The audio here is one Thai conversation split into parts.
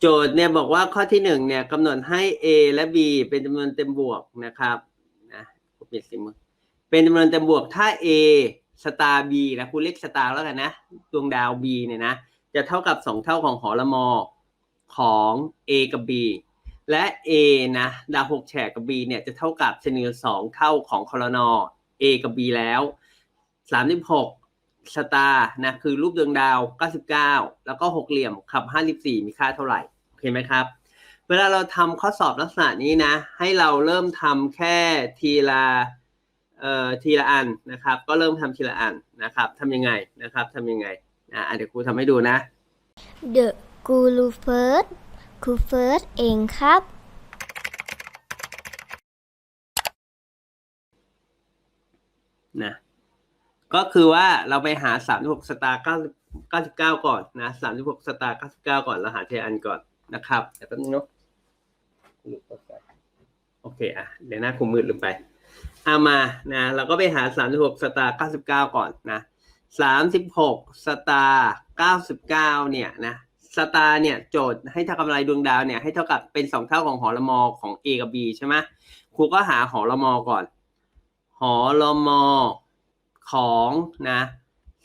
โจทย์เนี่ยบอกว่าข้อที่หนึ่งเนี่ยกำหนดให้ a และ b เป็นจำนวนเต็มบวกนะครับนะผมเปลี่ยนสีมือเป็นจำนวนเต็มบวกถ้า a สตาร์ b นะคุณเรียกสตาร์แล้วกันนะดวงดาว b เนี่ยนะจะเท่ากับสองเท่าของหอละมอของ a กับ b และ a นะดาวหกแฉกกับ b เนี่ยจะเท่ากับเซนิลสองเท่าของคอลนอ a กับ b แล้วสาม สิบหกสตาร์นะคือรูปดวงดาว 99 แล้วก็หกเหลี่ยมขับ 54 มีค่าเท่าไหร่ โอเคไหมครับ เวลาเราทำข้อสอบลักษณะนี้นะ ให้เราเริ่มทำแค่ทีละเอ่อทีละอันนะครับ ก็เริ่มทำทีละอันนะครับทำยังไงนะครับทำยังไงนะอะเดี๋ยวครูทำให้ดูนะ The กูรูเฟิร์สครูเฟิร์สเองครับ นะ ก็คือว่าเราไปหา36สตาร์9 99ก่อนนะ36สตาร์99ก่อนเราหาเทอันก่อนนะครับเดี๋ยวแป๊บนึงเนาะโอเคอะเดี๋ยวหน้าคุมมืดลืมไปเอามานะเราก็ไปหา36สตาร์99ก่อนนะ36สตาร์99เก้าเนี่ยนะสตาร์เนี่ยโจทย์ให้เท่ากับอะไรดวงดาวเนี่ยให้เท่ากับเป็น2เท่าของหอละมอของ A กับ B ใช่ไหมครูก็หาหอละมอก่อน หอละมอ ของนะ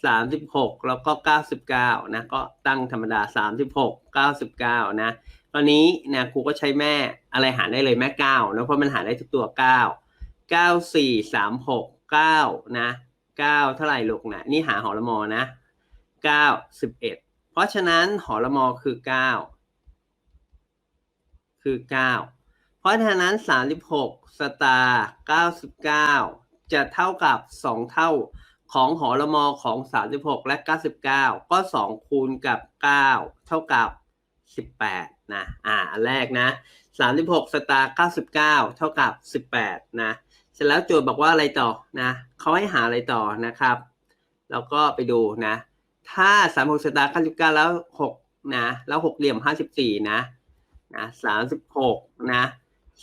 สามสิบหกแล้วก็เก้าสิบเก้านะก็ตั้งธรรมดาสามสิบหกเก้าสิบเก้านะตอนนี้นะครูก็ใช้แม่อะไรหารได้เลยแม่เก้านะเพราะมันหารได้ทุกตัวเก้าเก้าสี่สามหกเก้านะเก้าเท่าไหร่ลูกนะนี่หาหอละมอนะเก้าสิบเอ็ดเพราะฉะนั้นหอละมอคือเก้าคือเก้าเพราะฉะนั้น36สตาร์99 จะเท่ากับ 2 เท่าของหอละมอของ 36 และ 99 ก็ 2 คูณกับ 9 เท่ากับ 18 นะ อ่า อันแรกนะ 36 สตาร์99 เท่ากับ 18 นะ เสร็จแล้วโจทย์บอกว่าอะไรต่อนะ เขาให้หาอะไรต่อนะครับ แล้วก็ไปดูนะ ถ้า 36 สตาร์99 แล้ว 6 นะ แล้ว 6 เหลี่ยม 54 นะ นะสามสิบหกนะ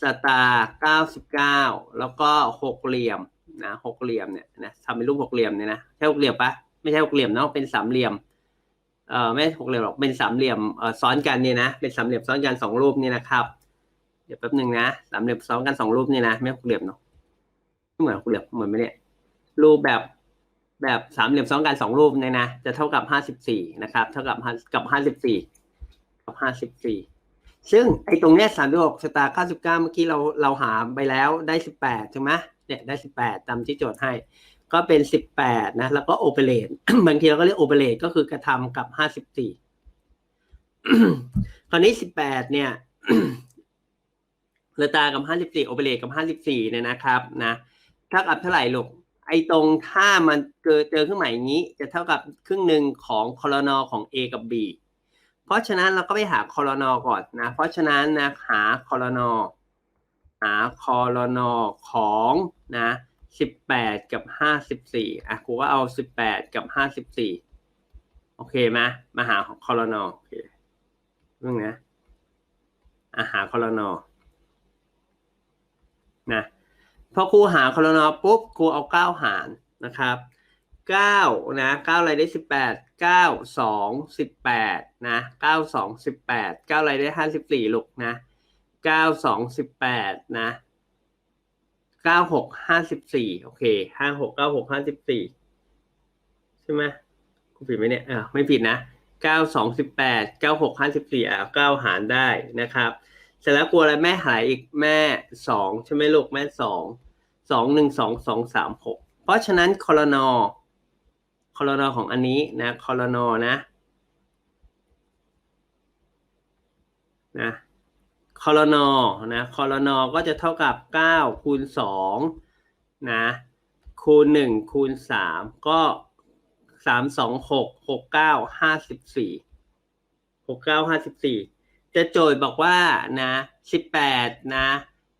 สตาร์เก้าสิบเก้าแล้วก็หกเหลี่ยม นะหกเหลี่ยมเนี่ยนะทำเป็นรูปหกเหลี่ยมเนี่ยนะใช่หกเหลี่ยมปะไม่ใช่หกเหลี่ยมเนาะเป็นสามเหลี่ยมเอ่อไม่หกเหลี่ยมหรอกเป็นสามเหลี่ยมเอ่อซ้อนกันเนี่ยนะเป็นสามเหลี่ยมซ้อนกันสองรูปนี่นะครับ เดี๋ยวแป๊บหนึ่งนะสามเหลี่ยมซ้อนกันสองรูปนี่นะไม่หกเหลี่ยมเนาะไม่เหมือนหกเหลี่ยมเหมือนไหมเนี่ยรูปแบบแบบสามเหลี่ยมซ้อนกันสองรูปเนี่ยนะจะเท่ากับห้าสิบสี่นะครับ เท่ากับกับห้าสิบสี่กับห้าสิบสี่ซึ่งไอ้ตรงเนี้ยสามหกสตาร์เก้าสิบเก้าเมื่อกี้เราเราหาไปแล้วได้สิบแปดใช่ไหม เนี่ยได้สิบแปดตามที่โจทย์ให้ ก็เป็นสิบแปดนะ แล้วก็โอเปเรตบางทีเราก็เรียกโอเปเรตก็คือกระทำกับห้าสิบสี่คราวนี้สิบแปดเนี่ยสตากับห้าสิบสี่โอเปเรตกับห้าสิบสี่เนี่ยนะครับนะเท่ากับเท่าไหร่ลูกไอ้ตรงถ้ามันเกิดเจอเครื่องหมายอย่างนี้ จะเท่ากับครึ่งหนึ่งของคอลนอของ A กับ B เพราะฉะนั้นเราก็ไปหาคอรนอก่อนนะ เพราะฉะนั้นนะหาคอรนอ หาคอรนอของนะสิบแปดกับห้าสิบสี่อะครูก็เอาสิบแปดกับห้าสิบสี่โอเคไหมมาหาคอรนอโอเคเรื่องนะอะหาคอรนอนะพอครูหาคอรนอปุ๊บครูเอาเก้าหารนะครับเก้านะเก้าอะไรได้สิบแปดเก้าสองสิบแปดนะเก้าสองสิบแปดเก้าอะไรได้ห้าสิบสี่ลูกนะ เก้าสองสิบแปดนะเก้าหกห้าสิบสี่โอเคห้าหกเก้าหกห้าสิบสี่ใช่ไหมกูผิดไหมเนี่ยเออไม่ผิดนะเก้าสองสิบแปดเก้าหกห้าสิบสี่อะเก้าหารได้นะครับเสร็จแล้วกลัวอะไรแม่หายอีกแม่สองใช่ไหมลูกแม่สองสองหนึ่งสองสองสามหกเพราะฉะนั้นคอรนอคอรนอของอันนี้นะคอรนอนะนะ คอรนอนะคอรนอก็จะเท่ากับเก้าคูณสองนะคูณหนึ่งคูณสามก็สามสองหกหกเก้าห้าสิบสี่หกเก้าห้าสิบสี่จะโจทย์บอกว่านะสิบแปดนะ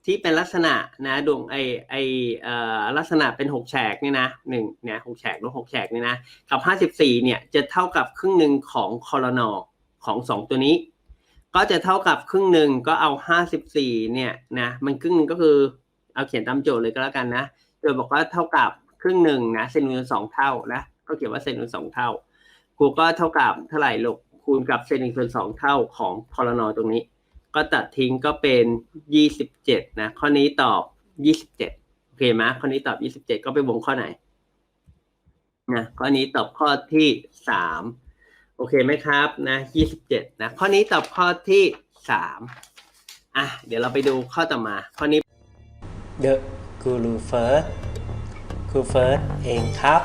ที่เป็นลักษณะนะดวงไอไอเอ่อลักษณะเป็นหกแฉกนี่นะหนึ่งเนี่ยหกแฉกหรือหกแฉกนี่นะกับห้าสิบสี่เนี่ยจะเท่ากับครึ่งหนึ่งของคอรนอของสองตัวนี้ ก็จะเท่ากับครึ่งหนึ่งก็เอาห้าสิบสี่เนี่ยนะมันครึ่งหนึงก็คือเอาเขียนตามโจทย์เลยก็แล้วกันนะโจทย์บอกว่าเท่ากับครึ่งหนึ่งนะเซนนูนสองเท่านะก็เขียนว่าเซนนูนสองเท่าครูก็เท่ากับเท่าไหร่ลูกคูณกับเศนึ่งส่วนสองเท่าของพลนตรงนี้ ก็ตัดทิ้งก็เป็นยี่สิบเจ็ดนะข้อนี้ตอบยี่สิบเจ็ดโอเคไหมข้อนี้ตอบยี่สิบเจ็ดก็ไปวงข้อไหนนะข้อนี้ตอบข้อที่สาม โอเคไหมครับนะยี่สิบเจ็ดนะ ข้อนี้ตอบข้อที่สามอะ เดี๋ยวเราไปดูข้อต่อมา ข้อนี้ The Guru First ครูเฟิร์สเองครับ